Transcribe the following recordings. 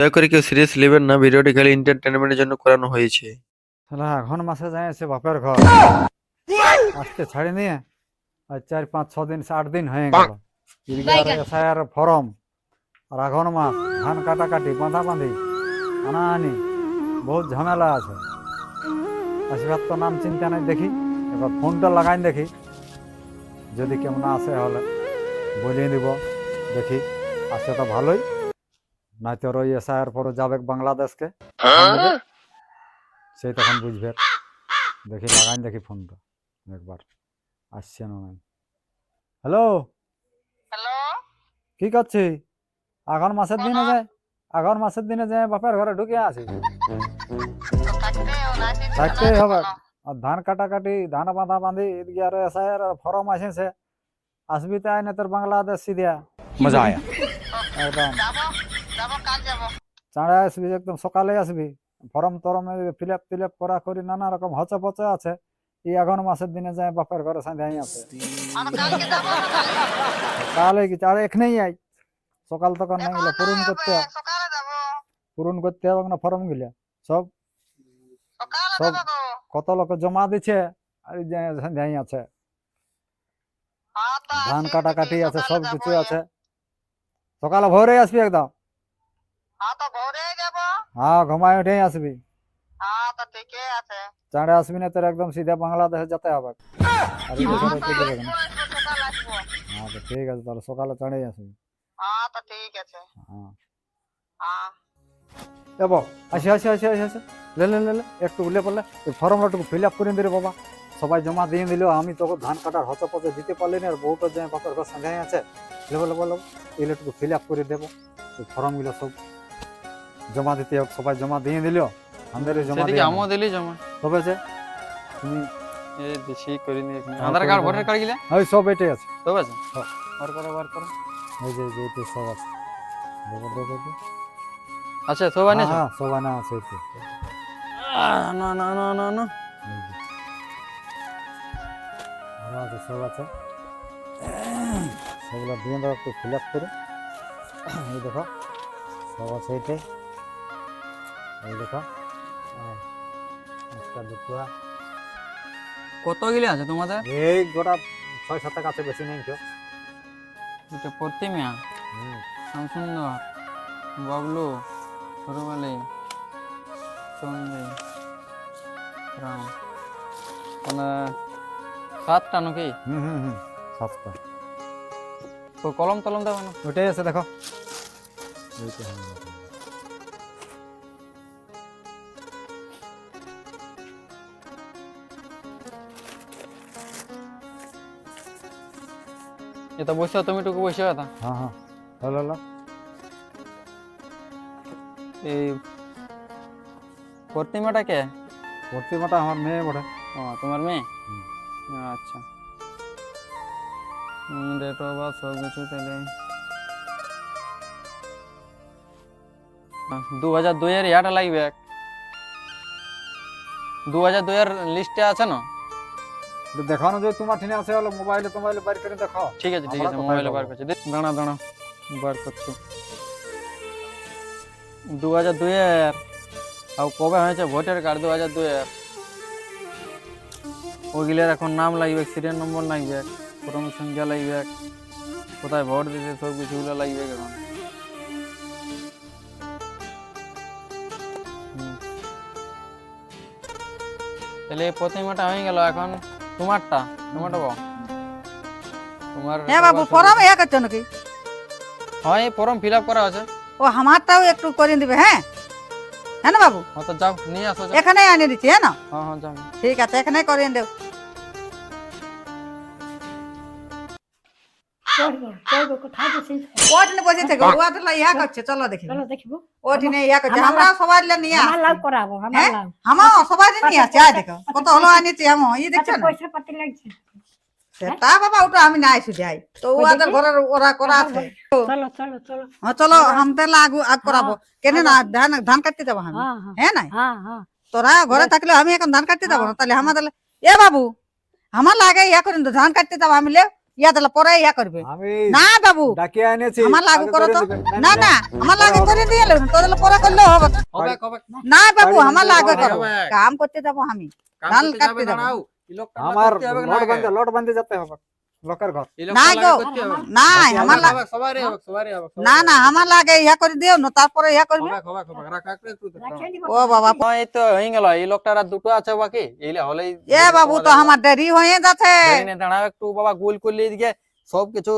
দয়া করে কেউ সিরিয়াস নেবেন না ভিডিওটি খালি এন্টারটেনমেন্টের জন্য করানো হয়েছে। শালা এখন মাসে যায় সে বাপের ঘর। আজকে ছাড়ি নিয়ে আর চার পাঁচ ছ দিন আট দিন হয়ে গেল। এসআইআর ফরম আর আঘন মাস ধান কাটাকাটি বাঁধা বাঁধি আনা আনি বহুত ঝামেলা আছে। আসবার তো নাম চিন্তা নাই দেখি। এবার ফোনটা লাগাই দেখি। যদি কেমন আসে হলে বলিয়ে দিব দেখি। আসে তো ভালোই। না তোর ওই এসআইয়ের পরে যাবে বাংলাদেশকে। হ্যাঁ? সেই তখন বুঝবে। দেখি লাগাই দেখি ফোনটা একবার। আসছে না হ্যালো হ্যালো কি করছি? আগার মাসের দিনে যায় আগার মাসের দিনে যায় বাপের ঘরে ঢুকে আছি। থাকতেই হবে। আর ধান কাটাকাটি ধান বাঁধা বাঁধি এদিকে আর এসআইয়ের ফর্ম আসেছে। আসবি তাই না তোর বাংলাদেশ সিধিয়া মজা আয়া। একদম। যাব চাঁড়ে আসবি, একদম সকালে আসবি। ফরম টরম ফিল আপ টিল আপ করা করি, নানা রকম হচে পচে আছে। এই আগার মাসের দিনে যায় বাপের ঘরে সাঁধাই আছে? তাহলে কি চার এখানেই আই। সকাল তখন নাই গেলে পূরণ করতে পূরণ করতে হবে না ফর্মগুলা। সব সব- কত লোক জমা দিচ্ছে আর আছে। ধান কাটা কাটি আছে সব কিছু আছে। সকালে ভোরে আসবি একদম। হ্যাঁ ঘুমায় উঠে আসবি। হ্যাঁ তো ঠিকই আছে। চাঁড়ে আসবি না তোর একদম সিধা বাংলাদেশে যেতে হবে। হ্যাঁ, তো হ্যাঁ ঠিক আছে তাহলে সকালে চাঁড়েই আসবি। হ্যাঁ তো ঠিক আছে। হ্যাঁ। হ্যাঁ। দেবো আসি আসি আসি আসি আসি। লে লে লে একটু উলে পড়লে ওই ফর্মটা ফিল আপ করে দিলে বাবা। সবাই জমা দিয়ে দিল আমি তোকে ধান কাটার হতে পথে দিতে পারলি না আর বউটা যে বাপের ঘর সঙ্গে আছে। লেবো লেবো লেবো এগুলো একটু ফিল আপ করে দেবো ফর্মগুলো সব। জমা দিতে হোক সবাই জমা দিয়ে দিল আমাদের জমা দিয়ে আমও দিলি। জমা। তবে যে তুমি এই বেশি করিনি এখানে। হ্যাঁ, আধার কার্ড। ভোটার কার্ড গিলা? ওই সব এটাই আছে। সব আছে? হ্যাঁ। বার করো বার করো। এই যে যে এটাই সব আছে। দেবো দেবো। আচ্ছা সব হ্যাঁ হ্যাঁ সব আনা আছে। না না না না না। এই যে। আরও আছে সব আছে। সেগুলো দিয়ে দাও একটু ফিল আপ করে। এই দেখো সব আছে এটাই। এই দেখো। একটা দুটো কত গিলা আছে তোমাদের? এই গোটা ছয় সাত কাছে বেশি নেই কেউ। এটা প্রতিমিয়া হুম। শ্যামসুন্দর বাবলু সরবালি সঞ্জয় রাম। মানে সাতটা নাকি? হুম হুম হুম সাতটা। তো কলম টলম দেবে না? ওইটাই আছে দেখো। এটা বসে তুমি টুকু বসে কথা হ্যাঁ হ্যাঁ। হলো হলো এই প্রতিমাটা কে? প্রতিমাটা আমার মেয়ে বটে। ও তোমার মেয়ে। আচ্ছা। ডেট অফ বার্থ সব কিছু তাহলে। দু হাজার দুইয়ের ইয়াটা লাগবে দু হাজার দুইয়ের লিস্টে আছে না? দেখানো যে তোমার ঠিনে আছে হলো মোবাইলে মোবাইলে বাইর করে দেখো ঠিক আছে ঠিক আছে মোবাইলে বার করছি। দাঁড়া দাঁড়া বার করছি। দু হাজার দুইয়ের আর কবে হয়েছে? ভোটার কার্ড দু হাজার দুইয়ের। ওগুলোর এখন নাম লাগবে সিরিয়াল নম্বর লাগবে প্রথম সংখ্যা লাগবে। কোথায় ভোট দিতে সব কিছুগুলো লাগবে এখন। তাহলে প্রতিমাটা হয়ে গেল এখন। তোমারটা? তোমারটা বল। তোমার হ্যাঁ বাবু ফর্ম ইয়া করছ নাকি? হ্যাঁ ফর্ম ফিল আপ করা আছে। ও আমারটাও একটু করে দিবে হ্যাঁ? হ্যাঁ না বাবু? হ্যাঁ তো যাও নিয়ে আসো এখানেই এখানে আনিয়ে দিচ্ছি হ্যাঁ না? হ্যাঁ হ্যাঁ যাও। ঠিক আছে এখানে করে দেব চলবো চলবো কোথায় বসেছ ওখানে বসে থেকে ওটা ইয়া করছে চলো দেখি। চলো দেখব ওখানে ইয়া করছে আমরা সবাই নিয়ে আমার লাভ করাবো আমার হ্যাঁ? লাভ আমার সবাই নিয়ে আসছি আয় দেখো কত হলো আনিয়েছি আমি ই দেখছ আচ্ছা না? পয়সা পাতি লাগছে। তা বাবা ওটা আমি না এসে যাই। তো ওদের ঘরের ওরা করা আছে। চলো চলো চলো। হ্যাঁ, চলো আমাদের লাগু আগ করাবো। কেন না ধান ধান কাটতে যাব আমি। হ্যাঁ হ্যাঁ। হ্যাঁ না হ্যাঁ হ্যাঁ। তোরা ঘরে থাকলে আমি এখন ধান কাটতে যাব না তাহলে আমাদের এ বাবু আমার লাগে ইয়া করেন তো ধান কাটতে যাব আমি লে ইয়া দিলে পরে ইয়া করবে। না বাবু ডাকিয়ে এনেছি আমার লাগু করো তো। না না আমার লাগে করে দিয়ে এলো। তো দিলে পরে করলেও হবে। না বাবু আমার দিতে করো। কাম করতে যাব আমি। ধান কাটতে যাবে যাব। দাঁড়াও। এই লোকটা আমার করতে হবে না লট বান্ধে লট বান্ধে যেতে হবে। লোকের ঘর এই না লোকটা গো লাগে করতে হবে। নাই বাকি আমার হবে, লাগ- হবে, সবারই হবে সবারই হবে না না আমার লাগে ইয়া করে দিও না তারপরে ইয়া করবে হবে হবে হবে রাখ রাখ একটু একটু রাখিয়ে দিব। ও বাবা হ্যাঁ, এই তো হয়ে গেল এই লোকটার আর দুটো আছে বাকি এইলে হলেই এ বাবু তো আমার দেরি হয়ে যাচ্ছে দেরি নেই, দাঁড়াও একটু বাবা গোল করলে এদিকে সব কিছু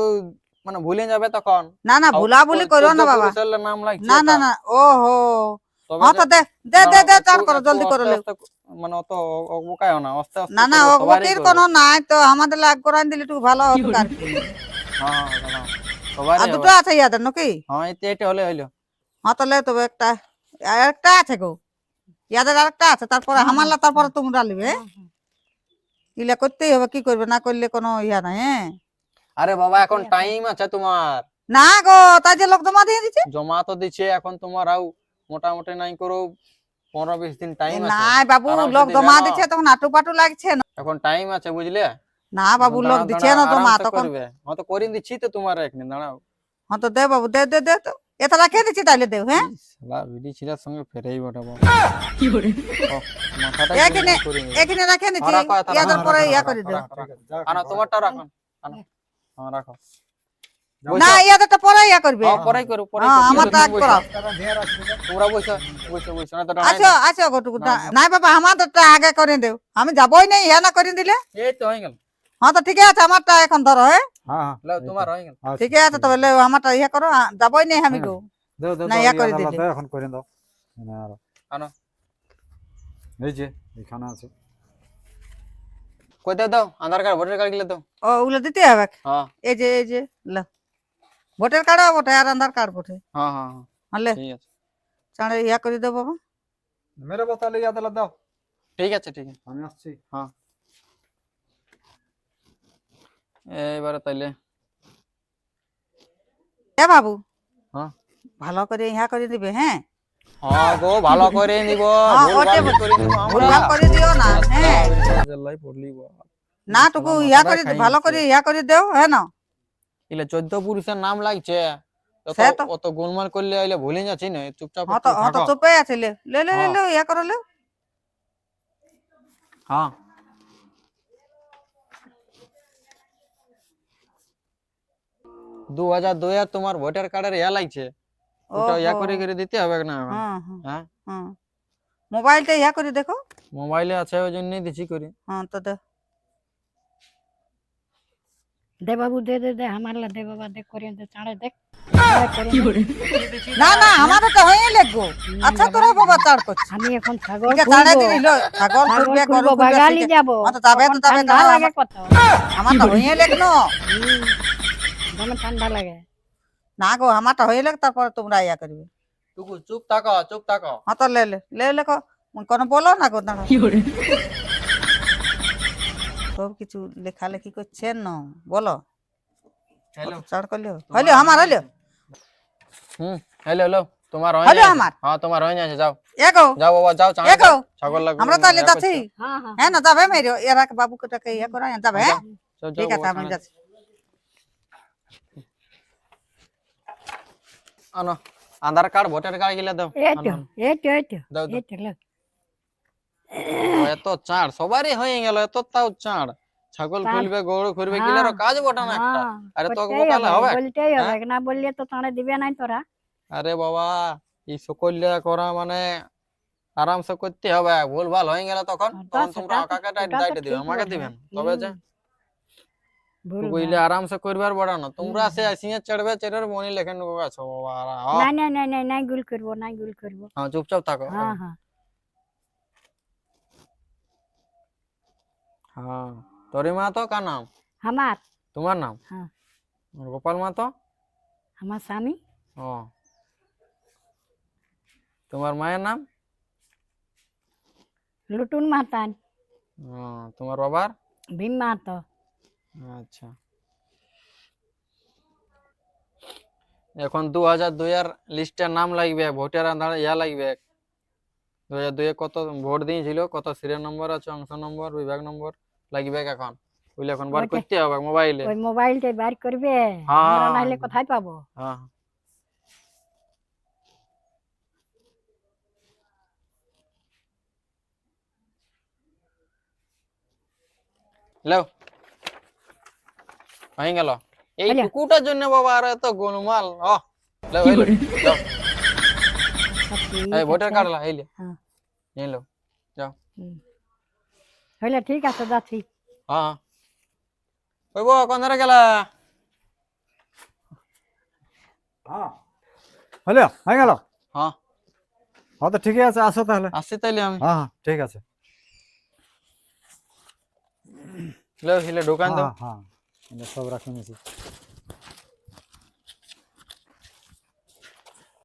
মানে ভুলে যাবে তখন না না ভুলা ভুলি করো না বাবা পুরুষের নাম লাগছে না না এটা। না ও হো তবে হ্যাঁ দে দে দে দে দাঁড়াও, চার একটু- করো জলদি করে আস্তে লেও। আস্তে মানে অত অবকায়ও না আস্তে আস্তে না না করো, ও সবারই ওকির করো। কোনো নাই তো আমাদের লাগ করান দিলে একটু ভালো হতো আর হ্যাঁ হ্যাঁ, আর দুটো আছে ইয়াদের নাকি? হ্যাঁ এই তো- হলে হইল। হ্যাঁ তাহলে তবে একটা আর একটা আছে গো। ইয়াদের আরেকটা আছে তারপরে হামাল্লা তারপরে তোমরা লিবে। ইলা করতেই হবে কি করবে না করলে কোনো ইয়া নাই হ্যাঁ। আরে বাবা এখন টাইম আছে তোমার। না গো তাই যে লোক জমা দিয়ে দিচ্ছে জমা তো দিচ্ছে এখন তোমার আও মোটামুটি নাই করো পনেরো বিশ দিন টাইম আছে। নাই বাবু লোক জমা দিচ্ছে তখন আটু পাটু লাগছে। না এখন টাইম আছে বুঝলে? না বাবু লোক দিচ্ছে না দাঁড়াও, জমা তখন করবে। হ্যাঁ তো করিয়ে দিচ্ছি তো তোমার এখানে দাঁড়াও। হ্যাঁ তো দে বাবু দে দে দে তো। এটা রাখে দিচ্ছি তাইলে দেও হ্যাঁ? শালা বিডি ছিলার সঙ্গে ফেরেই বটাবো কি করে? মাথাটা এখানে এখানে রাখে দিচ্ছি রাখো, তাহলে পরে ইয়া করে দেও। রাখো, রাখো। তোমারটা রাখুন আনো। হ্যাঁ রাখো। না ইয়াদেরটা পরে ইয়া করবে। হ্যাঁ, পরেই করো পরেই হ্যাঁ করো। আমারটা তুমি এক বসো। করাও তোমরা বসো বসো বসো না তো আছো আছো গোটুকু নাই বাবা আমাদেরটা আগে করে দেও। আমি যাবই নাই ইয়া না করে দিলে? এই তো হয়ে গেল। হ্যাঁ তো ঠিক আছে আমারটা এখন ধরো হ্যাঁ? হ্যাঁ লাও তোমার হয়ে গেল। আচ্ছা, ঠিক আছে তবে লেও আমারটা ইয়া করো যাবই নাই আমি গো। দাও দাও না, ইয়া করে দাও, দিলে। এখন করে দাও। না, আরও। আনো। এই যে এখানে আছে। কই দাও দাও আধার কার্ড ভোটার কার্ড গেলে দাও। ও ওগুলো দিতে হবে? হ্যাঁ। এই যে এই যে ল। ভোটার কার্ডও বটে আর আধার কার্ড বটে হ্যাঁ হ্যাঁ হ্যাঁ, হলে ঠিক আছে চাঁড়ে ইয়া করে দেবো বাবা মেরে বতালে ইয়া দিলা দাও ঠিক আছে ঠিক আছে আমি আসছি হ্যাঁ এইবারে তাইলে এ বাবু হ্যাঁ ভালো করে ইয়া করে দিবে হ্যাঁ হ্যাঁ গো ভালো করে নিব হ্যাঁ, ভুলভাল করে দিও না হ্যাঁ। না টুকু ইয়া করে ভালো করে ইয়া করে দেও হ্যাঁ না ইলে চোদ্দ পুরুষের নাম লাগছে। অত- গোলমাল করলে আইলে ভুলে যাচ্ছি না চুপচাপ হ্যাঁ তো হ্যাঁ তো চুপে আছে লে লে লে লে হ্যাঁ। ইয়া করো লে। হ্যাঁ। দু হাজার দুই তোমার ভোটার কার্ডের ইয়া লাগছে। ওটা ইয়া করে করে দিতে হবে না হ্যাঁ মোবাইলটা ইয়া করে দেখো। মোবাইলে আছে ওই জন্যই দিছি করি। হ্যাঁ তো দে বাবু দে দে দে আমার লা দে বাবা দে করে দে চাঁড়ে দেখ না না আমারও তো হয়ে লাগবো আচ্ছা তোরা বাবা চার করছিস আমি এখন ছাগল চাড়ে। দিল ছাগল খুলবো, গরু বাগালি যাব হ্যাঁ তো যাবে তো যাবে দাঁড়াও, লাগে কত আমার তো হয়ে লাগল যেমন ঠান্ডা লাগে না গো আমারটা হয়ে লাগ তারপরে তোমরা ইয়া করবে টুকু চুপ থাকো চুপ থাকো হ্যাঁ তো লে লে লে লেখো কোনো বলো না গো করে সব কিছু লেখালেখি করছেন না বলো। হ্যালো। চার করলে হইল আমার হইল। হুম হ্যালো হ্যালো তোমার হয়ে হলো যাচ্ছে? আমার? হ্যাঁ তোমার হয়ে যাচ্ছে যাও। এগো যাও বাবা যাও চাঁদ এগো ছাগল লাগবে। আমরা তাহলে যাচ্ছি? হ্যাঁ হ্যাঁ। হ্যাঁ না যাবে মেরে। এরা বাবুকে টাকে ইয়া করা যাবে হ্যাঁ? ঠিক আছে আমি যাচ্ছি আনো। আধার কার্ড ভোটার কার্ড গিলা দাও। এই তো আনো, এই তো এই তো দাও দাও। এই তো লে। ও, এত চাঁড় সবারই হয়ে গেল এত তাও চাঁড়। ছাগল খুলবে গরু খুলবে হ্যাঁ। কাজ বটা না একটা। হ্যাঁ, আরে তোকে করতেই হবে, হবে? বলতেই হবে হ্যাঁ? না বললে তো চাঁড়ে দিবে নাই তোরা। আরে বাবা এই সকল্য করা মানে আরামসে করতে হবে ভুল ভালো হয়ে গেলে তখন তখন তোমরা তো- কাকে দায়িত্ব দিবে আমাকে দিবেন তবে যে হুম। আরামসে করবার বড় না। তোমরা সে সিঁয়ে চড়বে চড়বে মনি লেখেন আছো বাবা। নাই গুল করব নাই গুল করব। হ্যাঁ চুপচাপ থাকো। হ্যাঁ হ্যাঁ। হ্যাঁ। তোরি মা তো কার নাম? আমার। তোমার নাম? হ্যাঁ। আর গোপাল মা তো? আমার স্বামী। ও। তোমার মায়ের নাম? লুটুন মাহাতান ও, তোমার বাবার? ভীম মাহাতো। আচ্ছা। এখন দু হাজার দুই এর লিস্টের নাম লাগবে ভোটের আধার ইয়া লাগবে। দু হাজার দুয়ে কত ভোট দিয়েছিল কত সিরিয়াল নম্বর আছে অংশ নম্বর বিভাগ নম্বর? লাগবে এখন ওইলে এখন বার ওইটা- করতে হবে মোবাইলে ওই মোবাইলটা বার করবে হ্যাঁ। আমরা নাহলে কোথায় পাবো হ্যাঁ লেও হয়ে গেল এই হইল? কুকুরটার জন্য বাবা আর এত গোলমাল ও লেও হইল যাও আচ্ছা, ঠিক এই ভোটার আছে। কার্ড লা হইলে হ্যাঁ। নিয়ে লো যাও হুম। হইলে ঠিক আছে যাচ্ছি। হ্যাঁ। ওই বউ কোন ধারে গেলা? হ্যাঁ। হলো হয়ে গেল? হ্যাঁ। হ্যাঁ তো ঠিকই আছে আসো তাহলে? আসছি তাইলে আমি। হ্যাঁ হ্যাঁ ঠিক আছে। হিলে হিলে দোকান দাও। হ্যাঁ হ্যাঁ সব রাখে নিয়েছি